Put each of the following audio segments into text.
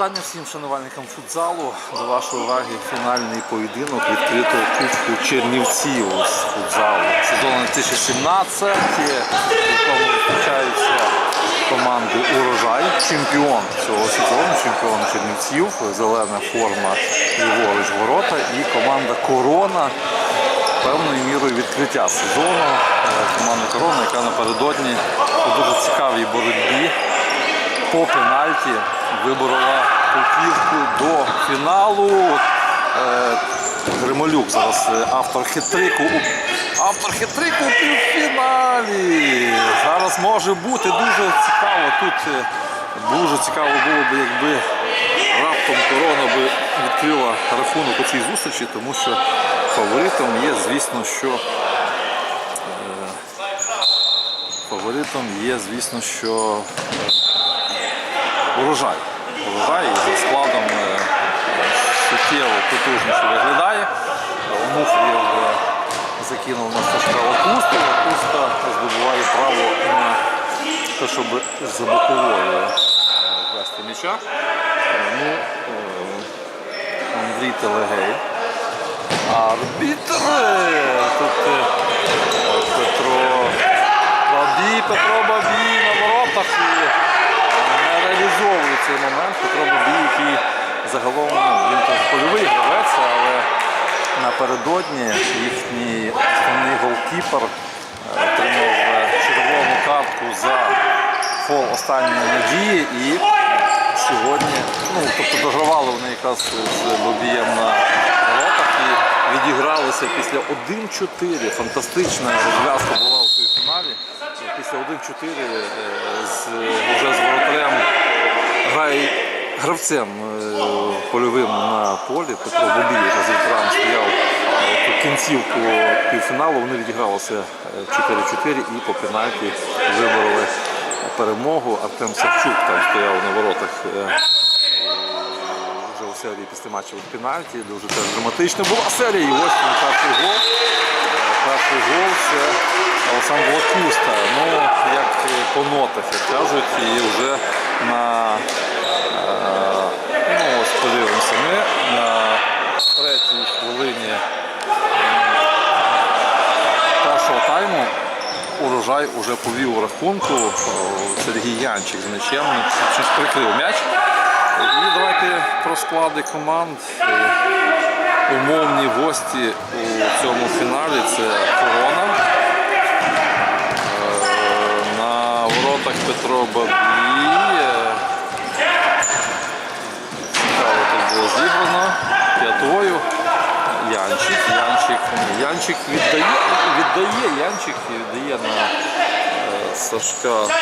вітання всім шанувальникам футзалу. До вашої уваги фінальний поєдинок відкритого кубку Чернівців з футзалу. Сезон 2017, в якому зустрічаються команди Урожай, чемпіон цього сезону, чемпіон Чернівців, зелена форма ліворуч ворота і команда Корона певною мірою відкриття сезону. Е, Команда Корона, яка напередодні у дуже цікавій боротьбі по пенальті виборола путівку до фіналу. Е, Грималюк зараз е, автор хитрику. Автор хитрику у півфіналі. Зараз може бути дуже цікаво. Тут е, дуже цікаво було б, якби раптом корона би відкрила рахунок у цій зустрічі, тому що фаворитом є, звісно, що фаворитом є, звісно, що урожай. Урожай зі складом е, суттєво потужніше виглядає. Онуфрів закинув на Сашка Лакусту. Лакуста здобуває право на те, щоб за боковою е, вести м'яча. Ну, е, Андрій Телегей. Арбітр! е, Тут е, Петро Бабій, Петро Бабій на воротах і не реалізовує цей момент. Петро Бабій, який загалом ну, він польовий гравець, але напередодні їхній основний голкіпер е, отримав е, червону картку за фол останньої надії і сьогодні, ну тобто догравали вони якраз з Бабієм на воротах і відігралися після 1-4. Фантастична розв'язка була у півфіналі. Після 1-4 е, з, вже з воротарем грає гравцем е, польовим на полі. Петро Бобій, який з ветераном стояв е, кінцівку півфіналу. Вони відігралися е, 4-4 і по пенальті вибороли перемогу. Артем Савчук там стояв на воротах. е, вже у серії після матчу від пенальті. Дуже теж драматична була серія. І ось перший гол. Е, Перший гол це Олександр Лакуста. Ну, як е, по нотах, як кажуть, і вже на е, подивимося ми на третій хвилині першого тайму урожай уже повів у рахунку. Сергій Янчик з м'ячем щось прикрив м'яч. І давайте про склади команд. Е, Умовні гості у цьому фіналі це Корона. Е, На воротах Петро Бабій. Е, Цікаво тут було зіграно. П'ятою. Янчик. Янчик. Янчик віддає, віддає Янчик віддає на е, Сашка.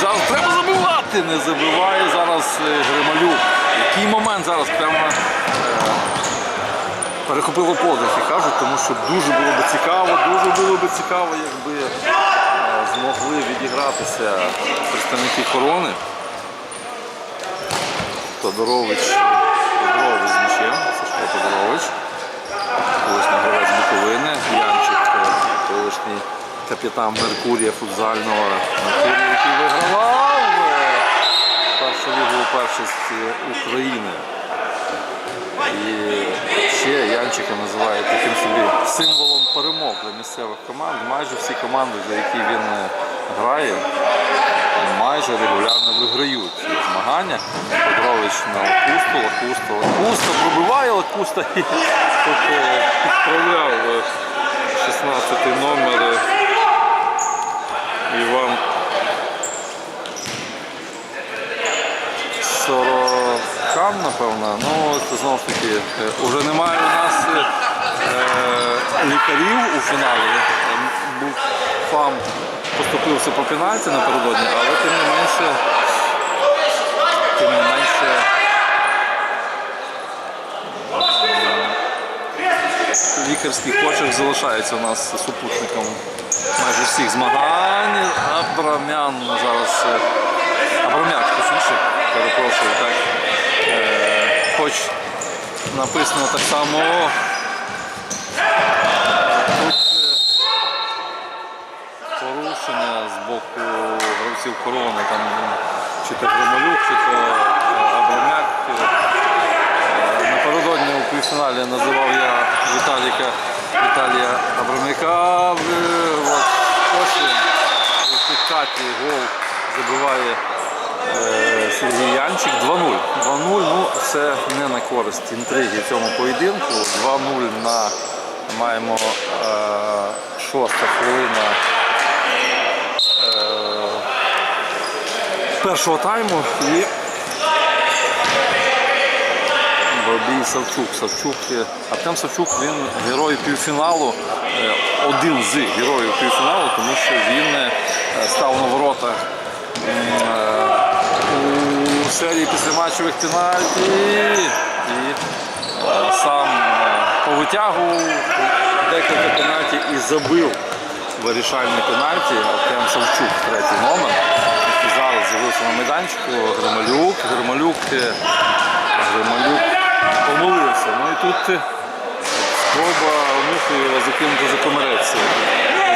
Зараз треба забивати, не забиває зараз е, Грималюк. Який момент зараз прямо е, перехопило подих, кажуть, тому що дуже було б цікаво, дуже було б цікаво, якби змогли відігратися представники корони. Тодорович, Тодорович з м'ячем, Сашко Тодорович, колишній гравець Буковини, Янчик, е, колишній капітан Меркурія футзального Меркурія, який вигравав е, першу лігу першості України. І ще Янчика називають таким собі символом перемог для місцевих команд. Майже всі команди, за які він е, грає, майже регулярно виграють ці змагання. Петрович на Лакусту, Лакуста, Лакуста пробиває Лакуста і тут е, підправляв е, 16-й номер Іван 40. Кан, напевно. Ну, це знову ж таки, е, вже немає у нас е, е лікарів у фіналі. Був фам, поступився по пенальті напередодні, але тим не менше, тим не менше. Лікарський почерк залишається у нас супутником майже всіх змагань. Абрамян зараз. Е, Абрамяк точніше, перепрошую, так. Е, хоч написано так само. Тут е, порушення. з боку гравців корони, там чи то Громолюк, чи то е, Абрамяк. Е, Напередодні у півфіналі називав я Віталіка Віталія Абрамяка. Ось він у підкаті гол забиває е, Сергій Янчик 2-0. 2-0, ну це не на користь інтриги цьому поєдинку. 2-0 на маємо е, шоста хвилина е, першого тайму і Бабій Савчук. Савчук, е, Артем Савчук він герой півфіналу, е, один з героїв півфіналу, тому що він е, став на воротах е, серії післяматчевих пенальті і сам е, повитягував декілька пенальті і забив вирішальний пенальті Артем Савчук, третій номер. Зараз з'явився на майданчику Грималюк. Грималюк, е, Грималюк помилився. Ну і тут е, спроба мухою закинути за комерець.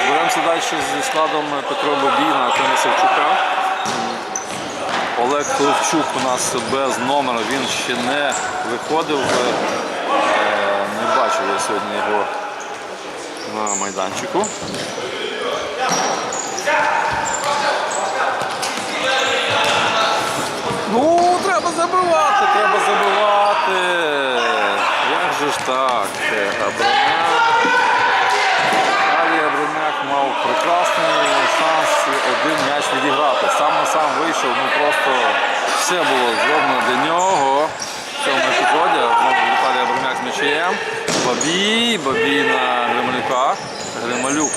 Зберемося далі зі складом Петро Бабіна, Артема Савчука. Олег Ковчук у нас без номера, він ще не виходив. Е, Не бачив я сьогодні його на майданчику. Ну, треба забивати, треба забивати. Як же ж так? Абрамяк. Далі Абрамяк мав прекрасний один м'яч відіграти. Сам на сам вийшов, ну просто все було зроблено для нього. В цьому епізоді знову Віталій Абрамяк з м'ячем. Бабій, Бабій на Грималюка. Грималюк.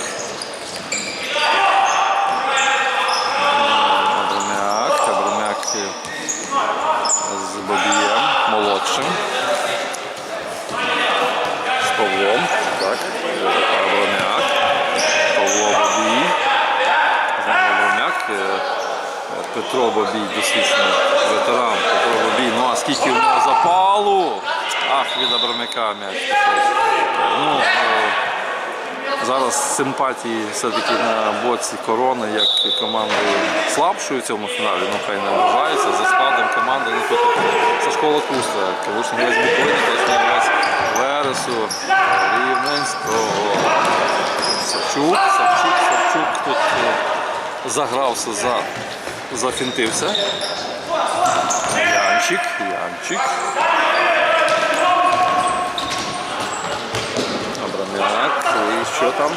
Абрамяк, Абрамяк з Бабієм, молодшим. З Павлом, так, Абрамяк, Павло Бабій, знову Абрамяк, е, Петро Бабій, досвідчений ветеран, Петро Бабій, ну а скільки в нього запалу, ах, від Абрамяка м'яч. Ну, е, Зараз симпатії все-таки на боці корони, як команди слабшої в цьому фіналі, ну хай не вважається. За складом команди ну, тут Сашко Лакуста, колишній гравець Буковині, колишній гравець Вересу, Рівненського. Савчук, Савчук, Савчук тут е, загрався, за, зафінтився. Янчик, Янчик. Абрамяк, і що там?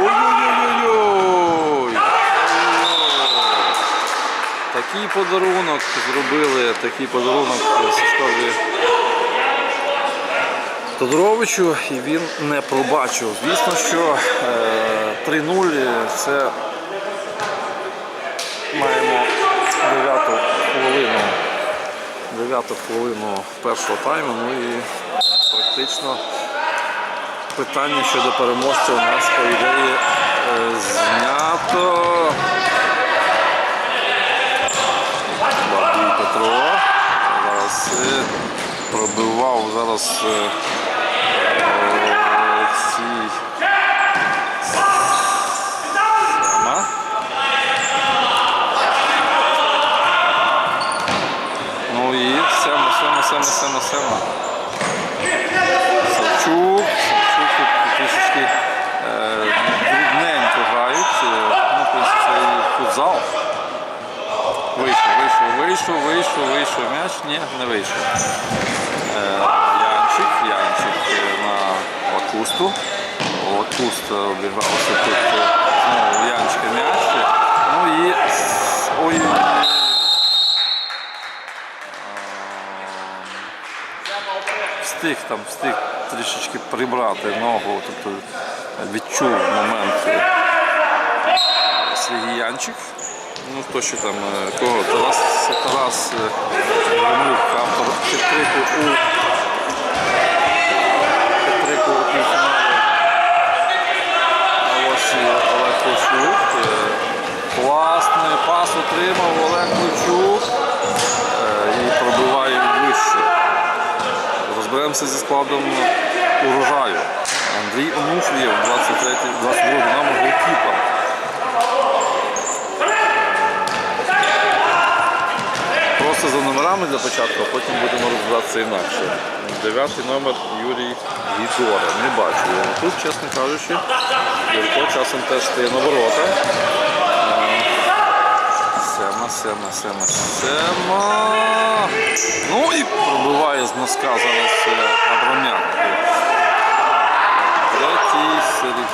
Ой-ой-ой-ой! Такий подарунок зробили, такий подарунок Сашкові Тодоровичу і він не пробачив. Звісно, що е, 3-0 це маємо 9 хвилину. 9 хвилину першого тайму. Ну і практично питання щодо переможця у нас по ідеї е, знято. Бабій Петро. Зараз е, пробивав зараз е, Олексій Сема. Ну і Сема, Сема, Сема, Сема, Сема. Савчук, Савчук тут трішечки е, дрібненько грають. Е, Ну, в принципі, це і футзал. Вийшов, вийшов, вийшов, вийшов, м'яч. Ні, не вийшов. Е, Янчик, Янчик е, на Лакусту. Лакуста обігрався тут е, знову Янчика м'яч. Ну і ой. Встиг там, встиг трішечки прибрати ногу, тобто відчув момент е, Сергій Янчик. Ну, хто ще там, е, кого? Тарас, Тарас е, Громюк, автор підтрику у підтрику у півфіналі. А ось Олег Ковчук. Е, Класний пас отримав Олег Ковчук е, і пробиває вище. Розберемося зі складом урожаю. Андрій Онуфрієв, 23 22 номер голкіпер. Просто за номерами для початку, а потім будемо розбиратися інакше. Дев'ятий номер Юрій Гідора. Не бачу його тут, чесно кажучи. Юрко часом теж стає на ворота. Сема, сема, сема, сема. Ну і пробиває з носка зараз е, Абрамяк. Третій, Сергій.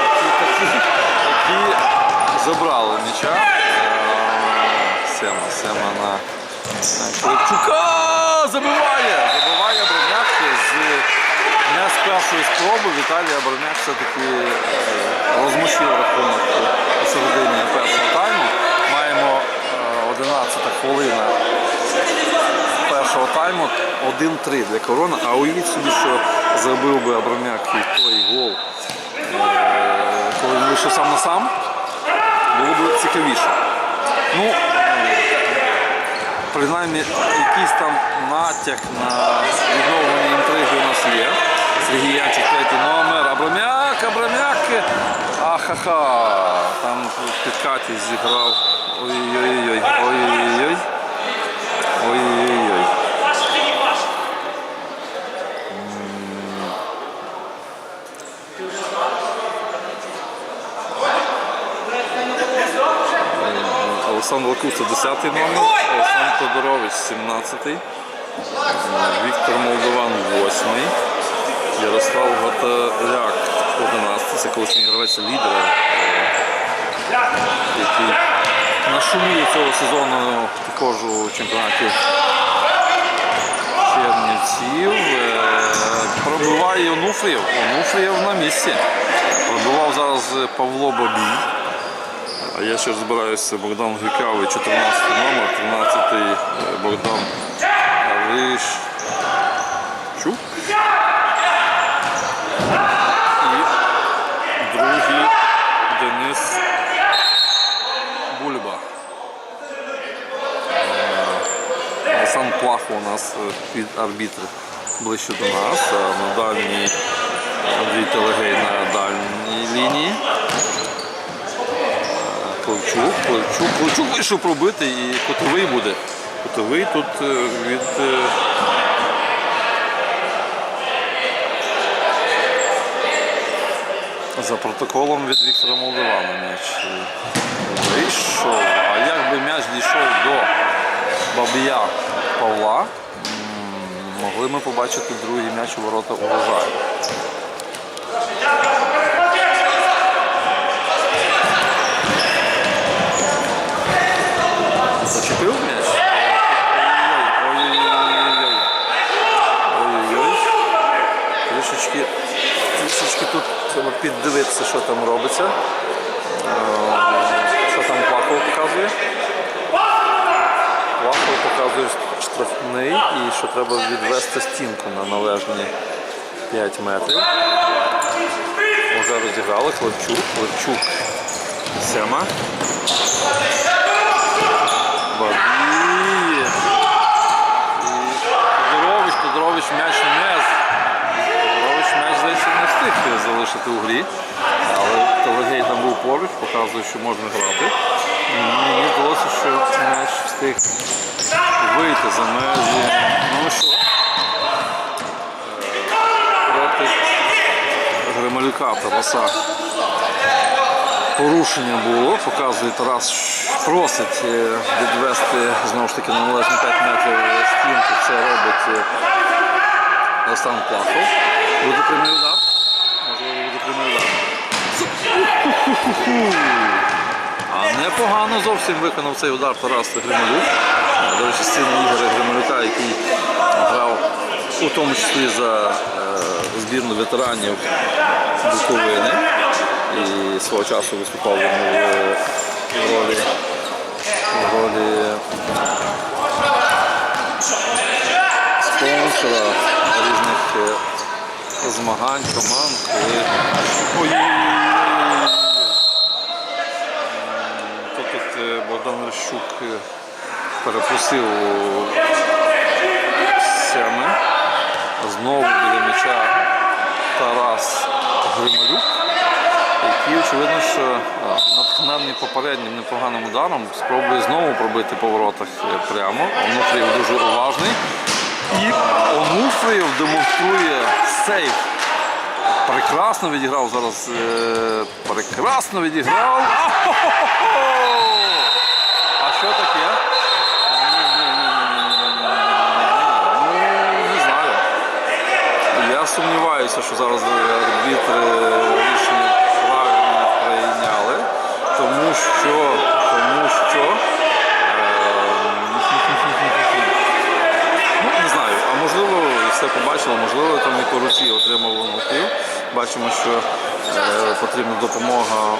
Такі, такі, такі забрали м'яча. Е, Сема, сема на Клепчука забиває! Забиває Абрамяк з не з першої спроби. Віталій Абрамяк все-таки е, розмочив рахунок у першого тайму. Маємо е, 11 хвилина першого тайму 1-3 для корона. А уявіть собі, що забив би Абрамяк і той гол, е, коли він вийшов сам на сам, було б цікавіше. Ну, принаймні якийсь там натяк на відновлення інтриги у нас є. Сергій Янчик, третій номер. Абрамяк, Абрамяк. Ахаха. Там в зіграв. Ой-ой-ой. Ой-ой-ой. Ой-ой-ой. Олександр Лакуса 10 номер, Олександр Тодорович 17, Віктор Молдован 8, Ярослав Гатаряк 11, це колишній гравець лідера, е, який нашумів цього сезону також у чемпіонаті Чернівців. Е, Пробиває Онуфрієв. Онуфрієв на місці. Пробивав зараз Павло Бабій. А я ще розбираюся Богдан Гікавий, 14 номер, 13 е, Богдан Рищук. І другий Денис Бульба. Е, Олександр Плахо у нас е, під арбітр ближче до нас, на дальній Андрій Телегей на дальній лінії. Ковчук, Ковчук, Ковчук вийшов пробити і котовий буде. Котовий тут е, від. е, За протоколом від Віктора Молдована м'яч е, вийшов. А як би м'яч дійшов до Бабія Павла, могли ми побачити другий м'яч у ворота урожаю. Зачепив м'яч? Ой-ой-ой. Ой-ой-ой. Трішечки, трішечки тут треба піддивитися, що там робиться. Е, Що там Плахов показує? Плахов показує штрафний і що треба відвести стінку на належні 5 метрів. Вже розіграли Хлебчук. Хлебчук. Сема. Бабі. І Тодорович, м'яч не здається не встиг залишити у грі. Але Телегей там був поруч, показує, що можна грати. Мені здалося, що м'яч встиг вийти за межі. Ну що? Е, Проти Грималюка Тараса порушення було, показує Тарас, просить е, відвести знову ж таки на належні 5 метрів стінку. Це робить е, Плахов. Буде прямий удар. Можливо, буде прямий удар. А непогано зовсім виконав цей удар Тарас Грималюк. Е, До речі, син Ігоря Грималюка, який грав у тому числі за е, збірну ветеранів Буковини. І свого часу виступав він в, в ролі, в ролі спонсора різних е, змагань, команд, коли. Тут, тут е, Богдан Рищук е, перепросив у. Знову біля м'яча Тарас Грималюк, який, очевидно, що натхнений попереднім непоганим ударом, спробує знову пробити по воротах е, прямо. Онуфрієв дуже уважний. І Онуфрієв демонструє сейф. Прекрасно відіграв зараз. Прекрасно відіграв. А що таке? Не знаю. Я сумніваюся, що зараз арбітр Бачимо, що е, потрібна допомога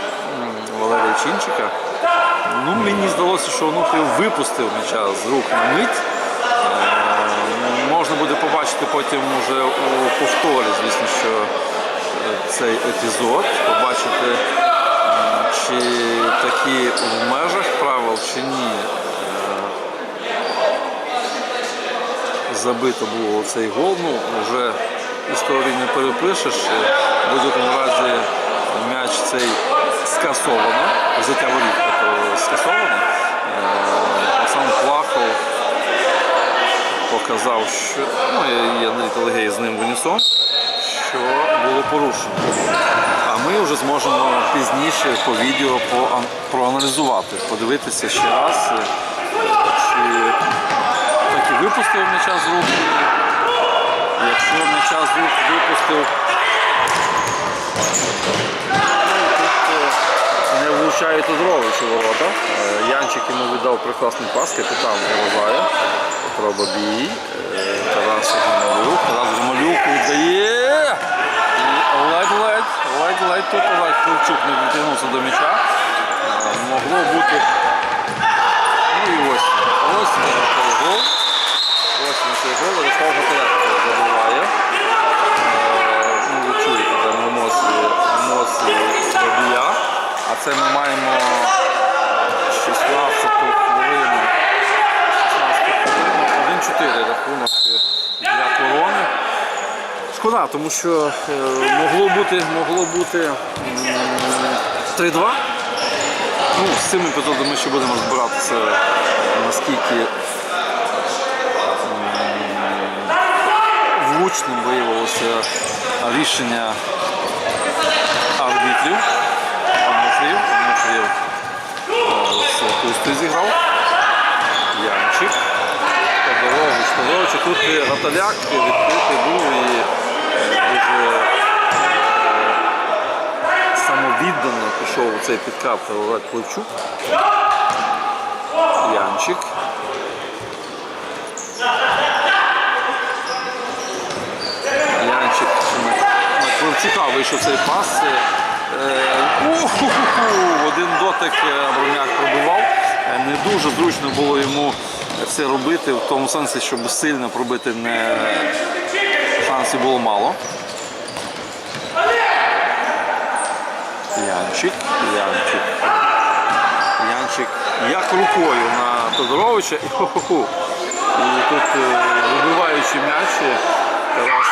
Валерія Чинчика. Ну, мені здалося, що Онуфрів випустив м'яча з рук на мить. Е, Можна буде побачити потім уже у повторі, звісно, що е, цей епізод, побачити, чи такі в межах правил, чи ні. Забито було цей гол. Ну, вже історію не перепишеш. В будь-якому разі м'яч цей скасовано, взяття воріт тобто скасовано. Е, сам Плахов показав, що ну, і Андрій з ним в унісон, що було порушено. А ми вже зможемо пізніше по відео проаналізувати, подивитися ще раз, е, чи так і випустив м'яча з рук. Якщо з рук випустив, ну, тут е, не влучає Тодорович у ворота. Е, Янчик йому віддав прекрасний пас, капітан вважає. Проба бій. Е, Тарас Гімалюк. Тарас Гімалюк віддає. Ледь-ледь, ледь-ледь тут Олег Кравчук не дотягнувся до м'яча. Могло бути. Ну і ось. Ось гол. Цей гол. Ярослав Гатаєнко забиває. Ну, ви чуєте там емоції, Бабія. А це ми маємо 16 хвилину. 16 хвилину. 1-4 рахунок для корони. Шкода, тому що е, могло бути, могло бути 3-2. Ну, з цим епізодом ми ще будемо розбиратися, наскільки м, влучним виявилося рішення арбітрів. Онуфрів, Онуфрів е, пустою зіграв. Янчик. Тодорович, Тодорович. Тут Гаталяк відкритий був і е, дуже е, самовіддано пішов у цей підкат Олег Клевчук. Янчик. Янчик на, Клевчука вийшов цей пас. Е, уху-ху-ху, Один дотик е, Броняк пробивав. Е, Не дуже зручно було йому це робити, в тому сенсі, щоб сильно пробити не шансів було мало. Янчик, Янчик. Янчик як рукою на Тодоровича і. І тут е, вибиваючи м'яч, е, Тарас,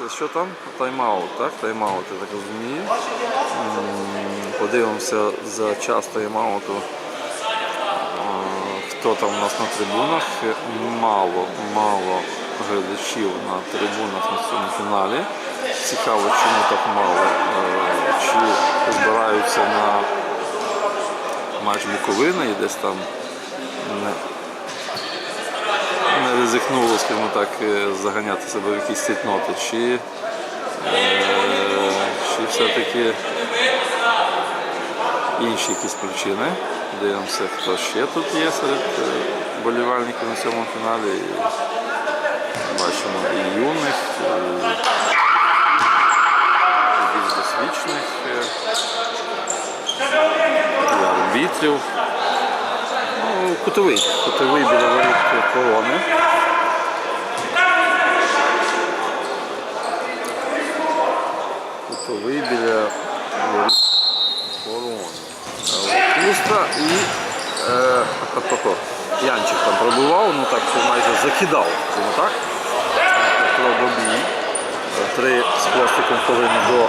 е, що там? Тайм-аут, так? Тайм-аут, я так розумію. Подивимося за час тайм-ауту. Хто там у нас на трибунах? Мало, мало глядачів на трибунах на цьому фіналі. Цікаво, чому так мало. Е, Чи збираються на матч Буковина і десь там не скажімо так, е, заганяти себе в якісь цітноти, чи, е, чи все-таки інші якісь причини. Дивимося, хто ще тут є серед е, болівальників на цьому фіналі. Бачимо і юних, і, більш досвідчених, і арбітрів. Кутовий, кутовий біля воріт корони. Кутовий біля воріт корони. Пуста і е. Янчик там пробував, ну так майже закидав, так. Петро Три з пластиком хвилини до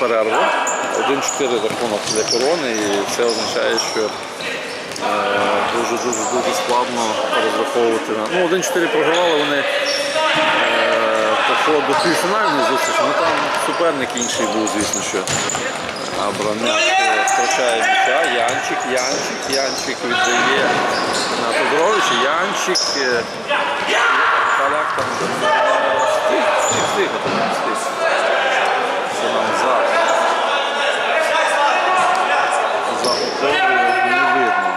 перерви. 1-4 рахунок для корони, і це означає, що е, дуже складно розраховувати на. Ну, 1-4 програвали вони е, по ходу півфінальної зустрічі, ну там суперник інший був, звісно, що. Е, втрачає м'яча, Янчик, Янчик, Янчик віддає на Тодоровича, Янчик. е, Поляк там е, встиг, встиг, встиг, там встиг. Це нам за. За опорою не видно.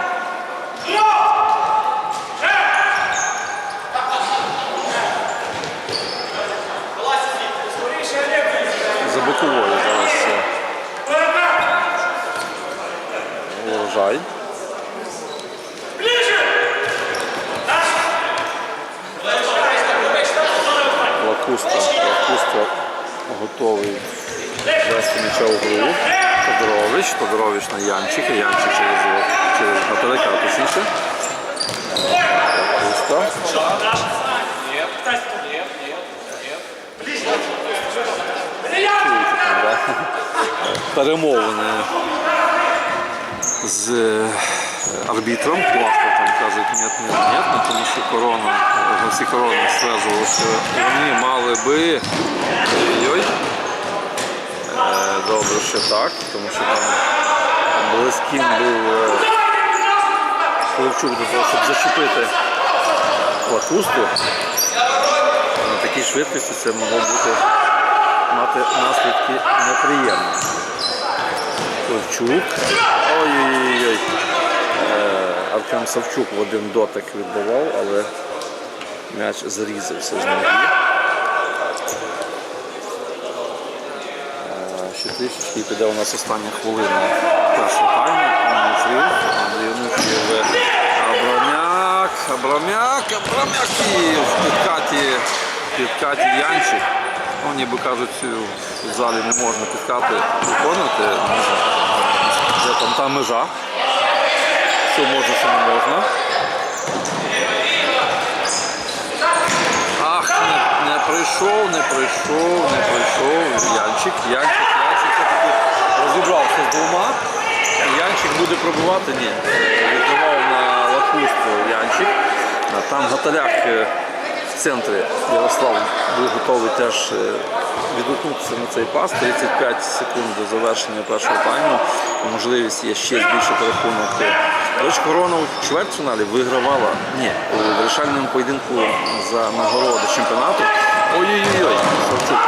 За боковою зараз е, урожай. Лакуста, Лакуста готовий вести м'яча у гру. Тодорович, Тодорович на Янчика, Янчик через, через Наталика, точніше. Лакуста. Чуєте там, да? Перемовини з е, арбітром. Плавко там кажуть, ні, ні, ні, ну, тому що корона, всі корони стверджували, що вони мали би. Е, Добре, що так, тому що там близьким був е, Хлопчук до того, щоб зачепити лакусту. На такій швидкості це могло бути мати наслідки неприємні. Ковчук. Ой-ой-ой. Е, Артем Савчук в один дотик відбивав, але м'яч зрізався з ноги. Е, Ще трішечки піде у нас остання хвилина першого тайму. Абрамяк, Абрамяк, Абрамяк і в підкаті, підкаті Янчик. Ну, ніби кажуть, в залі не можна підкати виконувати. Де там та межа. Що можна, що не можна. Ах, не, не прийшов, не прийшов, не прийшов. Янчик, Янчик, Янчик все-таки розібрався з двома. Янчик буде пробувати? Ні. Віддавав на лакусту Янчик. Там Гаталяк е, в центрі Ярослав був готовий теж е, відгукнутися на цей пас. 35 секунд до завершення першого тайму. Можливість є ще збільшити рахунок. Речі, корона у чвертьфіналі вигравала ні, у вирішальному поєдинку за нагороду чемпіонату. Ой-ой-ой, Шевчук.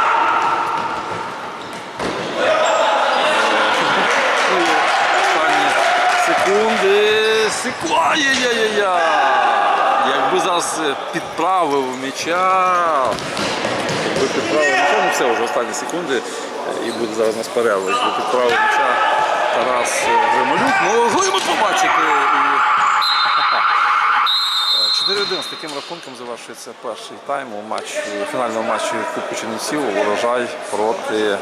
Секунди. Секу... Ай-яй-яй-яй. Якби зараз е, підправив м'яча. Якби підправив м'яча, ну все вже останні секунди е, і буде зараз нас перерва. Якби підправив м'яча Тарас е, Грималюк, могли ми побачити. І... Е, 4-1 з таким рахунком завершується перший тайм у матчі, фінальному матчі Кубку Чернівців. Урожай проти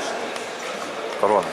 корони.